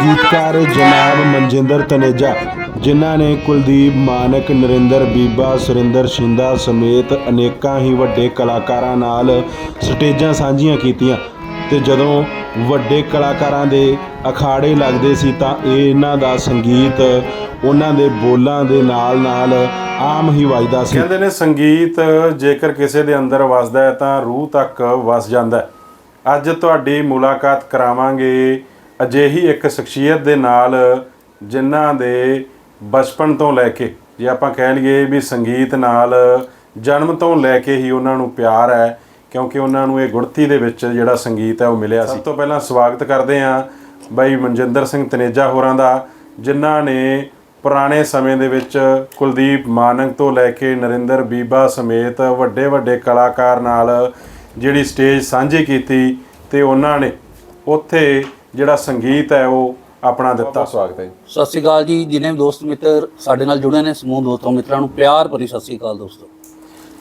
ਸੰਗੀਤਕਾਰ ਜਨਾਬ ਮਨਜਿੰਦਰ ਤਨੇਜਾ, ਜਿਨ੍ਹਾਂ ਨੇ ਕੁਲਦੀਪ ਮਾਨਕ, ਨਰਿੰਦਰ ਬੀਬਾ, ਸੁਰਿੰਦਰ ਸ਼ਿੰਦਾ ਸਮੇਤ ਅਨੇਕਾਂ ਹੀ ਵੱਡੇ ਕਲਾਕਾਰਾਂ ਨਾਲ ਸਟੇਜਾਂ ਸਾਂਝੀਆਂ ਕੀਤੀਆਂ। ਤੇ ਜਦੋਂ ਵੱਡੇ ਕਲਾਕਾਰਾਂ ਦੇ ਅਖਾੜੇ ਲੱਗਦੇ ਸੀ ਤਾਂ ਇਹਨਾਂ ਦਾ ਸੰਗੀਤ ਉਹਨਾਂ ਦੇ ਬੋਲਾਂ ਦੇ ਨਾਲ-ਨਾਲ ਆਮ ਹੀ ਵੱਜਦਾ ਸੀ। ਕਹਿੰਦੇ ਨੇ ਸੰਗੀਤ ਜੇਕਰ ਕਿਸੇ ਦੇ ਅੰਦਰ ਵੱਸਦਾ ਹੈ ਤਾਂ ਰੂਹ ਤੱਕ ਵੱਸ ਜਾਂਦਾ ਹੈ। ਅੱਜ ਤੁਹਾਡੀ ਮੁਲਾਕਾਤ ਕਰਾਵਾਂਗੇ ਅਜਿਹੀ ਇੱਕ ਸ਼ਖਸੀਅਤ ਦੇ ਨਾਲ ਜਿਨ੍ਹਾਂ ਦੇ ਬਚਪਨ ਤੋਂ ਲੈ ਕੇ, ਜੇ ਆਪਾਂ ਕਹਿ ਲਈਏ ਵੀ ਸੰਗੀਤ ਨਾਲ ਜਨਮ ਤੋਂ ਲੈ ਕੇ ਹੀ ਉਹਨਾਂ ਨੂੰ ਪਿਆਰ ਹੈ, ਕਿਉਂਕਿ ਉਹਨਾਂ ਨੂੰ ਇਹ ਗੁੜਤੀ ਦੇ ਵਿੱਚ ਜਿਹੜਾ ਸੰਗੀਤ ਹੈ ਉਹ ਮਿਲਿਆ ਸੀ। ਸਭ ਤੋਂ ਪਹਿਲਾਂ ਸਵਾਗਤ ਕਰਦੇ ਹਾਂ ਬਾਈ ਮਨਜਿੰਦਰ ਸਿੰਘ ਤਨੇਜਾ ਹੋਰਾਂ ਦਾ, ਜਿਨ੍ਹਾਂ ਨੇ ਪੁਰਾਣੇ ਸਮੇਂ ਦੇ ਵਿੱਚ ਕੁਲਦੀਪ ਮਾਨਕ ਤੋਂ ਲੈ ਕੇ ਨਰਿੰਦਰ ਬੀਬਾ ਸਮੇਤ ਵੱਡੇ ਵੱਡੇ ਕਲਾਕਾਰ ਨਾਲ ਜਿਹੜੀ ਸਟੇਜ ਸਾਂਝੀ ਕੀਤੀ ਤੇ ਉਹਨਾਂ ਨੇ ਉੱਥੇ ਜਿਹੜਾ ਸੰਗੀਤ ਹੈ ਉਹ ਆਪਣਾ ਦਿੱਤਾ। ਸਵਾਗਤ ਹੈ ਜੀ। ਸਤਿ ਸ਼੍ਰੀ ਅਕਾਲ ਜੀ ਜਿਨੇ ਵੀ ਦੋਸਤ ਮਿੱਤਰ ਸਾਡੇ ਨਾਲ ਜੁੜੇ ਨੇ ਸਮੂਹ ਦੋਸਤਾਂ ਮਿੱਤਰਾਂ ਨੂੰ ਪਿਆਰ ਭਰੀ ਸਤਿ ਸ਼੍ਰੀ ਅਕਾਲ ਦੋਸਤੋ।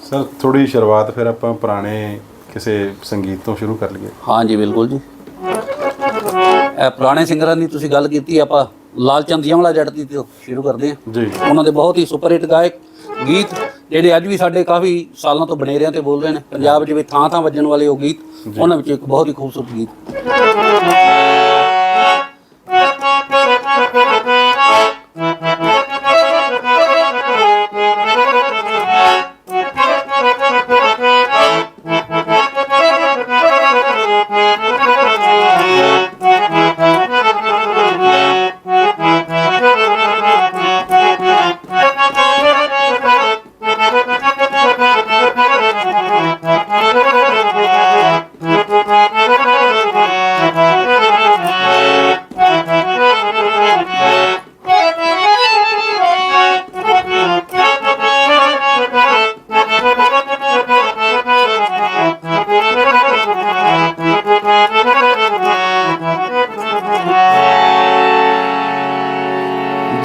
ਸਰ ਥੋੜੀ ਸ਼ੁਰੂਆਤ ਫਿਰ ਆਪਾਂ ਪੁਰਾਣੇ ਕਿਸੇ ਸੰਗੀਤ ਤੋਂ ਸ਼ੁਰੂ ਕਰ ਲਈਏ। ਹਾਂ ਜੀ ਬਿਲਕੁਲ ਜੀ। ਇਹ ਪੁਰਾਣੇ ਸਿੰਗਰਾਂ ਦੀ ਤੁਸੀਂ ਗੱਲ ਕੀਤੀ ਆਪਾਂ ਲਾਲ ਚੰਦ ਵਾਲਾ ਜੱਟ ਦੀ ਤੋਂ ਸ਼ੁਰੂ ਕਰਦੇ ਹਾਂ। ਜੀ। ਉਹਨਾਂ ਦੇ ਬਹੁਤ ਹੀ ਸੁਪਰ ਹਿੱਟ ਗਾਇਕ ਗੀਤ ਜਿਹੜੇ ਅੱਜ ਵੀ ਸਾਡੇ ਕਾਫੀ ਸਾਲਾਂ ਤੋਂ ਬਣੇ ਰਹੇ ਤੇ ਬੋਲ ਰਹੇ ਨੇ। ਪੰਜਾਬ 'ਚ ਵੀ ਥਾਂ ਥਾਂ ਵੱਜਣ ਵਾਲੇ ਉਹ ਗੀਤ ਉਹਨਾਂ ਵਿੱਚ ਇੱਕ ਬਹੁਤ ਹੀ ਖੂਬਸੂਰਤ ਗੀਤ।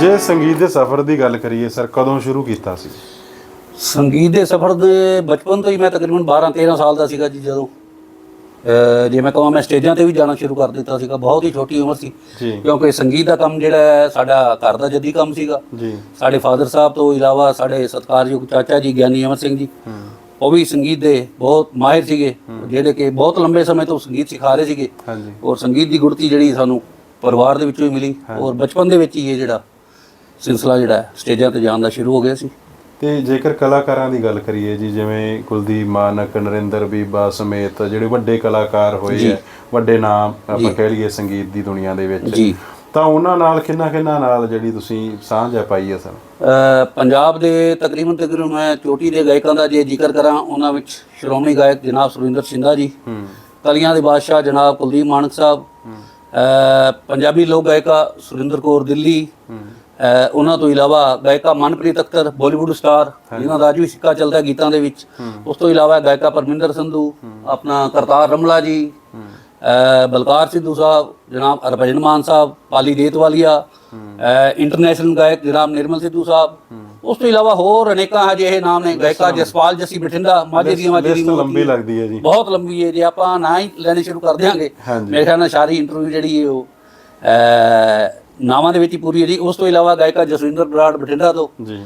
ਜੇ ਸੰਗੀਤ ਦੇ ਸਫ਼ਰ ਦੀ ਗੱਲ ਕਰੀਏ ਸਰ ਕਦੋਂ ਸ਼ੁਰੂ ਕੀਤਾ ਸੀ? ਸੰਗੀਤ ਦੇ ਸਫ਼ਰ ਦੇ ਬਚਪਨ ਤੋਂ ਹੀ ਮੈਂ ਤਕਰੀਬਨ 12 13 ਸਾਲ ਦਾ ਸੀਗਾ ਜੀ ਜਦੋਂ। ਜੇ ਮੈਂ ਕਹਾਂ ਮੈਂ ਸਟੇਜਾਂ ਤੇ ਵੀ ਜਾਣਾ ਸ਼ੁਰੂ ਕਰ ਦਿੱਤਾ ਸੀਗਾ ਬਹੁਤ ਹੀ ਛੋਟੀ ਉਮਰ ਸੀ। ਕਿਉਂਕਿ ਸੰਗੀਤ ਦਾ ਕੰਮ ਜਿਹੜਾ ਹੈ ਸਾਡਾ ਘਰ ਦਾ ਜੱਦੀ ਕੰਮ ਸੀਗਾ। ਜੀ। ਸਾਡੇ ਫਾਦਰ ਸਾਹਿਬ ਤੋਂ ਇਲਾਵਾ ਸਾਡੇ ਸਤਿਕਾਰਯੋਗ ਚਾਚਾ ਜੀ ਗਿਆਨੀ ਅਮਰ ਸਿੰਘ ਜੀ ਉਹ ਵੀ ਸੰਗੀਤ ਦੇ ਬਹੁਤ ਮਾਹਿਰ ਸੀਗੇ ਜਿਹੜੇ ਕਿ ਬਹੁਤ ਲੰਬੇ ਸਮੇਂ ਤੋਂ ਸੰਗੀਤ ਸਿਖਾ ਰਹੇ ਸੀਗੇ। ਹਾਂਜੀ। ਔਰ ਸੰਗੀਤ ਦੀ ਗੁੜਤੀ ਜਿਹੜੀ ਸਾਨੂੰ ਪਰਿਵਾਰ ਦੇ ਵਿੱਚੋਂ ਹੀ ਮਿਲੀ। ਔਰ ਬਚਪਨ ਦੇ ਵਿੱਚ ਹੀ ਇਹ ਜਿਹੜਾ ਸਿਲਸਿਲਾ ਜਿਹੜਾ ਸਟੇਜਾਂ ਤੇ ਜਾਣ ਦਾ ਸ਼ੁਰੂ ਹੋ ਗਿਆ ਸੀ। ਤੇ ਜੇਕਰ ਕਲਾਕਾਰਾਂ ਦੀ ਗੱਲ ਕਰੀਏ ਜੀ ਜਿਵੇਂ ਕੁਲਦੀਪ ਮਾਨਕ ਨਰਿੰਦਰ ਬੀਬਾ ਸਮੇਤ ਜਿਹੜੇ ਵੱਡੇ ਕਲਾਕਾਰ ਹੋਏ ਹੈ ਵੱਡੇ ਨਾਮ ਆਪਾਂ ਕਹਿ ਲਈਏ ਸੰਗੀਤ ਦੀ ਦੁਨੀਆ ਦੇ ਵਿੱਚ। ਜੀ। ਤਾਂ ਉਹਨਾਂ ਨਾਲ ਕਿੰਨਾ ਕਿੰਨਾ ਨਾਲ ਜਿਹੜੀ ਤੁਸੀਂ ਸਾਂਝ ਹੈ ਪਾਈ ਹੈ ਸਰ? ਪੰਜਾਬ ਦੇ ਤਕਰੀਬਨ ਤਕਰੀਬਨ ਮੈਂ ਚੋਟੀ ਦੇ ਗਾਇਕਾਂ ਦਾ ਜੇ ਜ਼ਿਕਰ ਕਰਾਂ ਉਹਨਾਂ ਵਿੱਚ ਸ਼੍ਰੋਮਣੀ ਗਾਇਕ ਜਨਾਬ ਸੁਰਿੰਦਰ ਸਿੰਧਾ ਜੀ ਕਲੀਆਂ ਦੇ ਬਾਦਸ਼ਾਹ ਜਨਾਬ ਕੁਲਦੀਪ ਮਾਨਕ ਸਾਹਿਬ ਪੰਜਾਬੀ ਲੋਕ ਗਾਇਕਾ ਸੁਰਿੰਦਰ ਕੌਰ ਦਿੱਲੀ ਉਹਨਾਂ ਤੋਂ ਇਲਾਵਾ ਗਾਇਕਾ ਮਨਪ੍ਰੀਤ ਅਖਤਰ ਬਾਲੀਵੁੱਡ ਸਟਾਰ ਜਿਨ੍ਹਾਂ ਦਾ ਅੱਜ ਵੀ ਸਿੱਕਾ ਚੱਲਦਾ ਗੀਤਾਂ ਦੇ ਵਿੱਚ। ਉਸ ਤੋਂ ਇਲਾਵਾ ਗਾਇਕਾ ਪਰਮਿੰਦਰ ਸੰਧੂ ਆਪਣਾ ਕਰਤਾਰ ਰਮਲਾ ਜੀ ਬਲਕਾਰ ਸਿੱਧੂ ਸਾਹਿਬ ਜਨਾਬ ਹਰਭਜਨ ਮਾਨ ਸਾਹਿਬ ਪਾਲੀ ਦੇਤਵਾਲੀਆ ਅ, ਇੰਟਰਨੈਸ਼ਨਲ ਗਾਇਕ ਜਨਾਬ ਨਿਰਮਲ ਸਿੱਧੂ ਸਾਹਿਬ। ਉਸ ਤੋਂ ਇਲਾਵਾ ਹੋਰ ਅਨੇਕਾਂ ਅਜਿਹੇ ਨਾਮ ਨੇ ਗਾਇਕਾ ਜਸਪਾਲ ਜੱਸੀ ਬਠਿੰਡਾ ਮਾਝੇ ਦੀਆਂ ਮਾਝੇ ਦੀ ਲੰਬੀ ਲੱਗਦੀ ਹੈ ਜੀ। ਬਹੁਤ ਲੰਬੀ ਹੈ ਜੇ ਆਪਾਂ ਨਾ ਹੀ ਲੈਣੇ ਸ਼ੁਰੂ ਕਰ ਦਿਆਂਗੇ। ਮੇਰੇ ਖਿਆਲ ਨਾਲ ਸਾਰੀ ਇੰਟਰਵਿਊ ਜਿਹੜੀ ਹੈ ਉਹ ਨਾਵਾਂ ਦੇ ਵਿੱਚ ਹੀ ਪੂਰੀ ਹੈ ਜੀ। ਉਸ ਤੋਂ ਇਲਾਵਾ ਗਾਇਕਾ ਜਸਵਿੰਦਰ ਬਰਾੜ ਬਠਿੰਡਾ ਤੋਂ ਜੀ।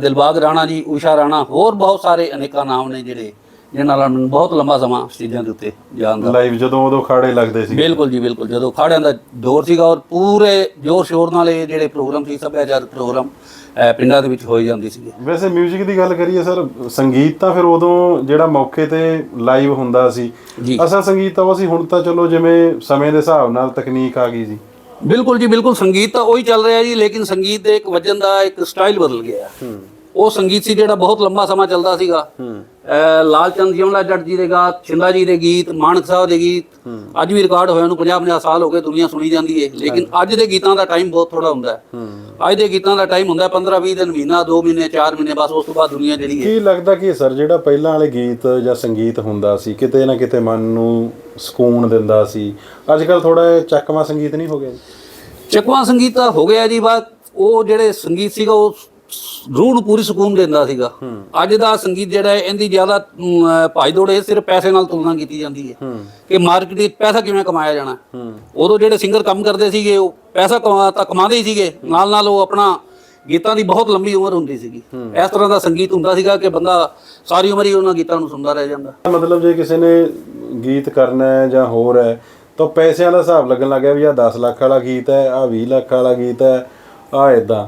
ਦਿਲਬਾਗ ਰਾਣਾ ਜੀ ਊਸ਼ਾ ਰਾਣਾ ਹੋਰ ਬਹੁਤ ਸਾਰੇ ਅਨੇਕਾਂ ਨਾਮ ਨੇ ਜਿਹੜੇ ਜਿਨ੍ਹਾਂ ਨਾਲ ਮੈਨੂੰ ਬਹੁਤ ਲੰਬਾ ਸਮਾਂ ਸਟੇਜਾਂ ਦੇ ਉੱਤੇ ਜਾਣ ਦਾ ਲਾਈਵ ਜਦੋਂ ਉਦੋਂ ਖਾੜੇ ਲੱਗਦੇ ਸੀ ਬਿਲਕੁਲ ਜੀ ਬਿਲਕੁਲ। ਜਦੋਂ ਖਾੜਿਆਂ ਦਾ ਦੌਰ ਸੀਗਾ ਔਰ ਪੂਰੇ ਜੋਰ ਸ਼ੋਰ ਨਾਲ ਇਹ ਜਿਹੜੇ ਪ੍ਰੋਗਰਾਮ ਸੀ ਸੱਭਿਆਚਾਰਕ ਪ੍ਰੋਗਰਾਮ ਪਿੰਡਾਂ ਦੇ ਵਿੱਚ ਹੋਏ ਜਾਂਦੇ ਸੀਗੇ। ਵੈਸੇ 뮤직 ਦੀ ਗੱਲ ਕਰੀਏ ਸਰ ਸੰਗੀਤ ਤਾਂ ਫਿਰ ਉਦੋਂ ਜਿਹੜਾ ਮੌਕੇ ਤੇ ਲਾਈਵ ਹੁੰਦਾ ਸੀ। ਅਸਲ ਸੰਗੀਤ ਤਾਂ ਉਹ ਸੀ ਹੁਣ ਤਾਂ ਚਲੋ ਜਿਵੇਂ ਸਮੇਂ ਦੇ ਹਿਸਾਬ ਨਾਲ ਤਕਨੀਕ ਆ ਗਈ ਜੀ। ਬਿਲਕੁਲ ਜੀ, ਬਿਲਕੁਲ ਸੰਗੀਤ ਤਾਂ ਉਹੀ ਚੱਲ ਰਿਹਾ ਜੀ, ਲੇਕਿਨ ਸੰਗੀਤ ਦੇ ਇੱਕ ਵਜਨ ਦਾ ਇੱਕ ਸਟਾਈਲ ਬਦਲ ਗਿਆ। ਉਹ ਸੰਗੀਤ ਸੀ ਜਿਹੜਾ ਬਹੁਤ ਲੰਬਾ ਸਮਾਂ ਚੱਲਦਾ ਸੀਗਾ। ਅਹ ਲਾਲ ਚੰਦ ਜਮਲਾ ਜੱਟ ਜੀ ਦੇ ਗਾਤ ਛਿੰਦਾ ਜੀ ਦੇ ਗੀਤ ਮਾਨਕ ਸਾਹਿਬ ਦੇ ਗੀਤ ਅੱਜ ਵੀ ਰਿਕਾਰਡ ਹੋਇਆ ਨੂੰ 50 50 ਸਾਲ ਹੋ ਗਏ ਦੁਨੀਆ ਸੁਣੀ ਜਾਂਦੀ ਹੈ ਲੇਕਿਨ ਅੱਜ ਦੇ ਗੀਤਾਂ ਦਾ ਟਾਈਮ ਬਹੁਤ ਥੋੜਾ ਹੁੰਦਾ। ਅੱਜ ਦੇ ਗੀਤਾਂ ਦਾ ਟਾਈਮ ਹੁੰਦਾ 15 20 ਦਿਨ ਮਹੀਨਾ 2 ਮਹੀਨੇ 4 ਮਹੀਨੇ ਬਸ ਉਸ ਤੋਂ ਬਾਅਦ ਦੁਨੀਆ ਜਿਹੜੀ ਹੈ ਕੀ ਲੱਗਦਾ ਕਿ ਸਰ ਜਿਹੜਾ ਪਹਿਲਾਂ ਵਾਲੇ ਗੀਤ ਜਾਂ ਸੰਗੀਤ ਹੁੰਦਾ ਸੀ ਕਿਤੇ ਨਾ ਕਿਤੇ ਮਨ ਨੂੰ ਸਕੂਨ ਦਿੰਦਾ ਸੀ? ਅੱਜ ਕੱਲ ਥੋੜਾ ਚੱਕਵਾ ਸੰਗੀਤ ਨਹੀਂ ਹੋ ਗਿਆ ਚੱਕਵਾ ਸੰਗੀਤ ਤਾਂ ਹੋ ਗਿਆ ਜੀ ਬਾਤ ਉਹ ਜਿਹੜੇ ਸੰਗੀਤ ਸੀਗਾ ਉਹ ਰੂਹ ਨੂੰ ਪੂਰੀ ਸਕੂਨ ਦਿੰਦਾ ਸੀਗਾ। ਅੱਜ ਦਾ ਸੰਗੀਤ ਜਿਹੜਾ ਹੈ ਇਹਦੀ ਜ਼ਿਆਦਾ ਭਾਈ ਦੌੜੇ ਸਿਰਫ ਪੈਸੇ ਨਾਲ ਤੁਲਨਾ ਕੀਤੀ ਜਾਂਦੀ ਹੈ। ਕਿ ਮਾਰਕੀਟ ਵਿੱਚ ਪੈਸਾ ਕਿਵੇਂ ਕਮਾਇਆ ਜਾਣਾ? ਉਦੋਂ ਜਿਹੜੇ ਸਿੰਗਰ ਕੰਮ ਕਰਦੇ ਸੀਗੇ ਉਹ ਪੈਸਾ ਕਮਾ ਤਾਂ ਕਮਾਉਂਦੇ ਹੀ ਸੀਗੇ। ਨਾਲ ਨਾਲ ਉਹ ਆਪਣਾ ਗੀਤਾਂ ਦੀ ਬਹੁਤ ਲੰਬੀ ਉਮਰ ਹੁੰਦੀ ਸੀਗੀ। ਇਸ ਤਰ੍ਹਾਂ ਦਾ ਸੰਗੀਤ ਹੁੰਦਾ ਸੀਗਾ ਕਿ ਬੰਦਾ ਸਾਰੀ ਉਮਰ ਹੀ ਉਹਨਾਂ ਗੀਤਾਂ ਨੂੰ ਸੁਣਦਾ ਰਹਿ ਜਾਂਦਾ। ਮਤਲਬ ਜੇ ਕਿਸੇ ਨੇ ਗੀਤ ਕਰਨਾ ਹੈ ਜਾਂ ਹੋਰ ਹੈ ਤਾਂ ਪੈਸਿਆਂ ਦਾ ਹਿਸਾਬ ਲੱਗਣ ਲੱਗਿਆ ਵੀ ਆ 10 ਲੱਖ ਵਾਲਾ ਗੀਤ ਹੈ ਆ 20 ਲੱਖ ਵਾਲਾ ਗੀਤ ਹੈ ਆ ਇਦਾਂ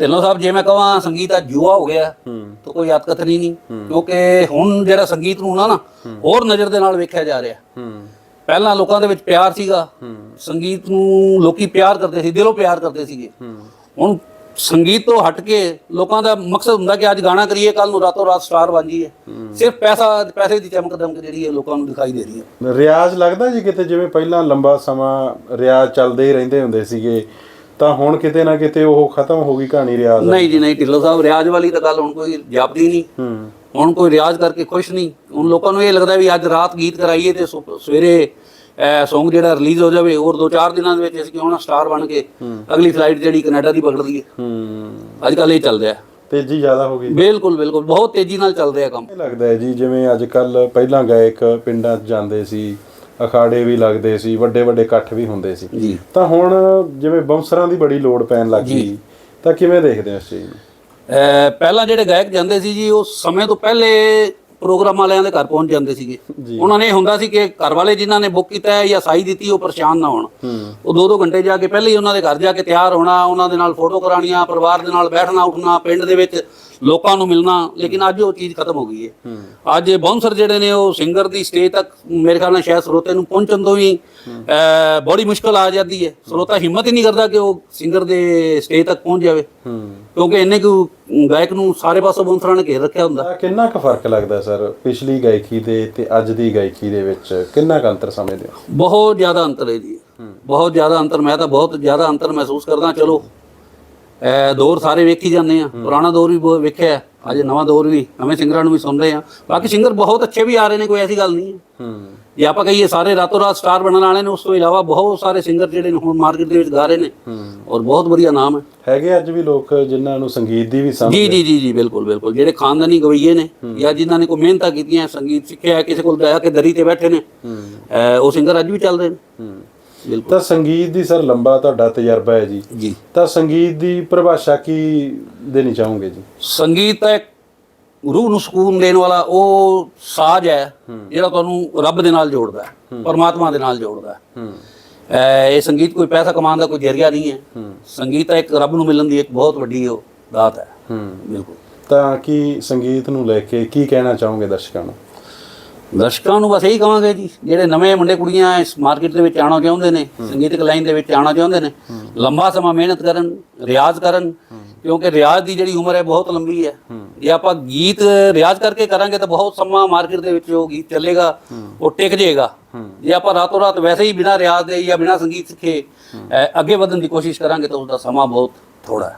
ਢਿੱਲੋਂ ਸਾਹਿਬ ਜੇ ਮੈਂ ਕਹਾਂ ਸੰਗੀਤ ਆ ਜੂਆ ਹੋ ਗਿਆ ਤਾਂ ਕੋਈ ਹੱਕਤ ਨਹੀਂ ਕਿਉਂਕਿ ਹੁਣ ਜਿਹੜਾ ਸੰਗੀਤ ਨੂੰ ਨਾ ਨਾ ਹੋਰ ਨਜ਼ਰ ਦੇ ਨਾਲ ਵੇਖਿਆ ਜਾ ਰਿਹਾ। ਹੂੰ। ਪਹਿਲਾਂ ਲੋਕਾਂ ਦੇ ਵਿੱਚ ਪਿਆਰ ਸੀਗਾ। ਸੰਗੀਤ ਨੂੰ ਲੋਕੀ ਪਿਆਰ ਕਰਦੇ ਸੀ ਦਿਲੋਂ ਪਿਆਰ ਕਰਦੇ ਸੀਗੇ। ਹੁਣ ਸੰਗੀਤ ਤੋਂ ਹਟ ਕੇ ਲੋਕਾਂ ਦਾ ਮਕਸਦ ਹੁੰਦਾ ਕਿ ਅੱਜ ਗਾਣਾ ਕਰੀਏ ਕੱਲ ਨੂੰ ਰਾਤੋਂ ਰਾਤ ਸਟਾਰ ਬਣ ਜਾਈਏ। ਸਿਰਫ ਪੈਸਾ ਪੈਸੇ ਦੀ ਚਮਕ ਦਮਕ ਜਿਹੜੀ ਹੈ ਲੋਕਾਂ ਨੂੰ ਦਿਖਾਈ ਦੇ ਰਹੀ ਹੈ। ਰਿਆਜ਼ ਲੱਗਦਾ ਜੀ ਕਿਤੇ ਜਿਵੇਂ ਪਹਿਲਾਂ ਲੰਬਾ ਸਮਾਂ ਰਿਆਜ਼ ਚੱਲਦੇ ਹੀ ਰਹਿੰਦੇ ਹੁੰਦੇ ਸੀਗੇ। ਤਾਂ ਹੁਣ ਕਿਤੇ ਨਾ ਕਿਤੇ ਉਹ ਖਤਮ ਹੋ ਗਈ ਕਹਾਣੀ ਰਿਆਜ਼। ਨਹੀਂ ਜੀ ਨਹੀਂ ਢਿੱਲੋਂ ਸਾਹਿਬ ਰਿਆਜ਼ ਵਾਲੀ ਤਾਂ ਗੱਲ ਹੁਣ ਕੋਈ ਜਾਪਦੀ ਨਹੀਂ। ਹੂੰ। ਹੁਣ ਕੋਈ ਰਿਆਜ਼ ਕਰਕੇ ਖੁਸ਼ ਨਹੀਂ। ਹੁਣ ਲੋਕਾਂ ਨੂੰ ਇਹ ਲੱਗਦਾ ਵੀ ਅੱਜ ਰਾਤ ਗੀਤ ਕਰਾਈਏ ਤੇ ਸਵੇਰੇ ਸੌਂਗ ਜਿਹੜਾ ਰਿਲੀਜ਼ ਹੋ ਜਾਵੇ ਹੋਰ 2-4 ਦਿਨਾਂ ਦੇ ਵਿੱਚ ਅਸੀਂ ਨਾ ਸਟਾਰ ਬਣ ਕੇ ਅਗਲੀ ਫਲਾਈਟ ਜਿਹੜੀ ਕੈਨੇਡਾ ਦੀ ਪਕੜ ਲਈਏ। ਹੂੰ। ਅੱਜ ਕੱਲ ਇਹ ਚੱਲ ਰਿਹਾ। ਤੇਜ਼ੀ ਜ਼ਿਆਦਾ ਹੋ ਗਈ ਬਿਲਕੁਲ ਬਿਲਕੁਲ ਬਹੁਤ ਤੇਜ਼ੀ ਨਾਲ ਚੱਲ ਰਿਹਾ ਕੰਮ। ਲੱਗਦਾ ਹੈ ਜੀ ਜਿਵੇਂ ਅੱਜ ਕੱਲ ਪਹਿਲਾਂ ਗਾਇਕ ਪਿੰਡਾਂ 'ਚ ਜਾਂਦੇ ਸੀ ਅਖਾੜੇ ਵੀ ਲੱਗਦੇ ਸੀ ਵੱਡੇ ਵੱਡੇ ਇਕੱਠ ਵੀ ਹੁੰਦੇ ਸੀ। ਜੀ। ਤਾਂ ਹੁਣ ਜਿਵੇਂ ਬਾਉਂਸਰਾਂ ਦੀ ਬੜੀ ਲੋੜ ਪੈਣ ਲੱਗ ਗਈ ਤਾਂ ਕਿਵੇਂ ਦੇਖਦੇ ਹੋ ਇਸ ਚੀਜ਼ ਨੂੰ? ਅਹ ਪਹਿਲਾਂ ਜਿਹੜੇ ਗਾਇਕ ਜਾਂਦੇ ਸੀ ਜੀ ਉਹ ਸਮੇਂ ਤੋਂ ਪਹਿਲੇ ਪ੍ਰੋਗਰਾਮ ਵਾਲਿਆਂ ਦੇ ਘਰ ਪਹੁੰਚ ਜਾਂਦੇ ਸੀਗੇ। ਉਹਨਾਂ ਨੇ ਹੁੰਦਾ ਸੀ ਕਿ ਘਰ ਵਾਲੇ ਜਿਨ੍ਹਾਂ ਨੇ ਬੁੱਕ ਕੀਤਾ ਹੈ ਜਾਂ ਸਾਈ ਦਿੱਤੀ ਉਹ ਪਰੇਸ਼ਾਨ ਨਾ ਹੋਣ। ਉਹ ਦੋ ਦੋ ਘੰਟੇ ਜਾ ਕੇ ਪਹਿਲੇ ਹੀ ਉਹਨਾਂ ਦੇ ਘਰ ਜਾ ਕੇ ਤਿਆਰ ਹੋਣਾ ਉਹਨਾਂ ਦੇ ਨਾਲ ਫੋਟੋ ਕਰਾਉਣੀਆਂ ਪਰਿਵਾਰ ਦੇ ਨਾਲ ਬੈਠਣਾ ਉੱਠਣਾ ਪਿੰਡ ਦੇ ਵਿੱਚ ਲੋਕਾਂ ਨੂੰ ਮਿਲਣਾ ਲੇਕਿਨ ਅੱਜ ਉਹ ਚੀਜ਼ ਖਤਮ ਹੋ ਗਈ ਹੈ। ਅੱਜ ਬਾਉਂਸਰ ਜਿਹੜੇ ਨੇ ਉਹ ਸਿੰਗਰ ਦੀ ਸਟੇਜ ਤੱਕ ਮੇਰੇ ਖਿਆਲ ਨਾਲ ਸ਼ਾਇਦ ਸਰੋਤੇ ਨੂੰ ਪਹੁੰਚਣ ਤੋਂ ਵੀ ਬੜੀ ਮੁਸ਼ਕਲ ਆ ਜਾਂਦੀ ਹੈ। ਸਰੋਤਾ ਹਿੰਮਤ ਹੀ ਨਹੀਂ ਕਰਦਾ ਕਿ ਉਹ ਸਿੰਗਰ ਦੇ ਸਟੇਜ ਤੱਕ ਪਹੁੰਚ ਜਾਵੇ। ਕਿਉਂਕਿ ਇੰਨੇ ਕੁ ਗਾਇਕ ਨੂੰ ਸਾਰੇ ਪਾਸੋਂ ਬਾਉਂਸਰਾਂ ਨੇ ਘੇਰ ਰੱਖਿਆ ਹੁੰਦਾ। ਕਿੰਨਾ ਕੁ ਫ਼ਰਕ ਲੱਗਦਾ ਸਰ ਪਿਛਲੀ ਗਾਇਕੀ ਦੇ ਤੇ ਅੱਜ ਦੀ ਗਾਇਕੀ ਦੇ ਵਿੱਚ? ਕਿੰਨਾ ਕੁ ਅੰਤਰ ਸਮਝਦੇ ਹੋ? ਬਹੁਤ ਜ਼ਿਆਦਾ ਅੰਤਰ ਹੈ ਜੀ। ਬਹੁਤ ਜ਼ਿਆਦਾ ਅੰਤਰ ਮੈਂ ਤਾਂ ਬਹੁਤ ਜ਼ਿਆਦਾ ਅੰਤਰ ਮਹਿਸੂਸ ਕਰਦਾ ਚਲੋ। ਇਹ ਦੌਰ ਸਾਰੇ ਵੇਖੀ ਜਾਂਦੇ ਆ ਪੁਰਾਣਾ ਦੌਰ ਵੀ ਵੇਖਿਆ ਅੱਜ ਨਵਾਂ ਦੌਰ ਵੀ ਨਵੇਂ ਸਿੰਗਰਾਂ ਨੂੰ ਵੀ ਸੁਣ ਰਹੇ ਆ। ਬਾਕੀ ਸਿੰਗਰ ਬਹੁਤ ਅੱਛੇ ਵੀ ਆ ਰਹੇ ਨੇ ਕੋਈ ਐਸੀ ਗੱਲ ਨਹੀਂ ਹੈ। ਹੂੰ। ਜੇ ਆਪਾਂ ਕਹੀਏ ਸਾਰੇ ਰਾਤੋਂ ਰਾਤ ਸਟਾਰ ਬਣਨ ਵਾਲੇ ਨੇ ਉਸ ਤੋਂ ਇਲਾਵਾ ਬਹੁਤ ਸਾਰੇ ਸਿੰਗਰ ਜਿਹੜੇ ਹੁਣ ਮਾਰਕੀਟ ਦੇ ਵਿੱਚ ਗਾ ਰਹੇ ਨੇ। ਔਰ ਬਹੁਤ ਵਧੀਆ ਨਾਮ ਹੈ। ਹੈਗੇ ਅੱਜ ਵੀ ਲੋਕ ਜਿਨ੍ਹਾਂ ਨੂੰ ਸੰਗੀਤ ਦੀ ਵੀ ਸਮਝ ਜੀ ਜੀ ਜੀ ਜੀ ਬਿਲਕੁਲ ਬਿਲਕੁਲ। ਜਿਹੜੇ ਖਾਨਦਾਨੀ ਗਵਈਏ ਨੇ ਜਾਂ ਜਿਨ੍ਹਾਂ ਨੇ ਕੋਈ ਮਿਹਨਤਾਂ ਕੀਤੀਆਂ ਸੰਗੀਤ ਸਿੱਖਿਆ ਕਿਸੇ ਕੋਲ ਜਾ ਕੇ ਦਰੀ ਤੇ ਬੈਠੇ ਨੇ ਉਹ ਸਿੰਗਰ ਅੱਜ ਵੀ ਚੱਲ ਰਹੇ ਨੇ ਬਿਲਕੁਲ। ਤਾਂ ਸੰਗੀਤ ਦੀ ਸਰ ਲੰਬਾ ਤੁਹਾਡਾ ਤਜਰਬਾ ਹੈ ਜੀ। ਜੀ। ਤਾਂ ਸੰਗੀਤ ਦੀ ਪਰਿਭਾਸ਼ਾ ਕੀ ਦੇਣੀ ਚਾਹੋਗੇ ਜੀ? ਸੰਗੀਤ ਤਾਂ ਇੱਕ ਰੂਹ ਨੂੰ ਸਕੂਨ ਦੇਣ ਵਾਲਾ ਉਹ ਸਾਜ਼ ਹੈ ਜਿਹੜਾ ਤੁਹਾਨੂੰ ਰੱਬ ਦੇ ਨਾਲ ਜੋੜਦਾ ਹੈ ਪਰਮਾਤਮਾ ਦੇ ਨਾਲ ਜੋੜਦਾ ਹੈ। ਇਹ ਸੰਗੀਤ ਕੋਈ ਪੈਸਾ ਕਮਾਉਣ ਦਾ ਕੋਈ ਜ਼ਰੀਆ ਨਹੀਂ ਹੈ। ਸੰਗੀਤ ਤਾਂ ਇੱਕ ਰੱਬ ਨੂੰ ਮਿਲਣ ਦੀ ਇੱਕ ਬਹੁਤ ਵੱਡੀ ਉਹ ਦਾਤ ਹੈ। ਹੂੰ। ਬਿਲਕੁਲ। ਤਾਂ ਕੀ ਸੰਗੀਤ ਨੂੰ ਲੈ ਕੇ ਕੀ ਕਹਿਣਾ ਚਾਹੋਗੇ ਦਰਸ਼ਕਾਂ ਨੂੰ? ਦਰਸ਼ਕਾਂ ਨੂੰ ਬਸ ਇਹੀ ਕਹਾਂਗੇ ਜੀ ਜਿਹੜੇ ਨਵੇਂ ਮੁੰਡੇ ਕੁੜੀਆਂ ਇਸ ਮਾਰਕੀਟ ਦੇ ਵਿੱਚ ਆਉਣਾ ਚਾਹੁੰਦੇ ਨੇ ਸੰਗੀਤਕ ਲਾਈਨ ਦੇ ਵਿੱਚ ਆਉਣਾ ਚਾਹੁੰਦੇ ਨੇ ਲੰਬਾ ਸਮਾਂ ਮਿਹਨਤ ਕਰਨ ਰਿਆਜ਼ ਕਰਨ ਕਿਉਂਕਿ ਰਿਆਜ਼ ਦੀ ਜਿਹੜੀ ਉਮਰ ਹੈ ਬਹੁਤ ਲੰਬੀ ਹੈ। ਜੇ ਆਪਾਂ ਗੀਤ ਰਿਆਜ਼ ਕਰਕੇ ਕਰਾਂਗੇ ਤਾਂ ਬਹੁਤ ਸਮਾਂ ਮਾਰਕੀਟ ਦੇ ਵਿੱਚ ਉਹ ਗੀਤ ਚੱਲੇਗਾ ਉਹ ਟਿਕ ਜਾਏਗਾ। ਜੇ ਆਪਾਂ ਰਾਤੋਂ ਰਾਤ ਵੈਸੇ ਹੀ ਬਿਨਾਂ ਰਿਆਜ਼ ਦੇ ਜਾਂ ਬਿਨਾਂ ਸੰਗੀਤ ਸਿੱਖੇ ਅੱਗੇ ਵਧਣ ਦੀ ਕੋਸ਼ਿਸ਼ ਕਰਾਂਗੇ ਤਾਂ ਉਸ ਦਾ ਸਮਾਂ ਬਹੁਤ ਥੋੜਾ ਹੈ।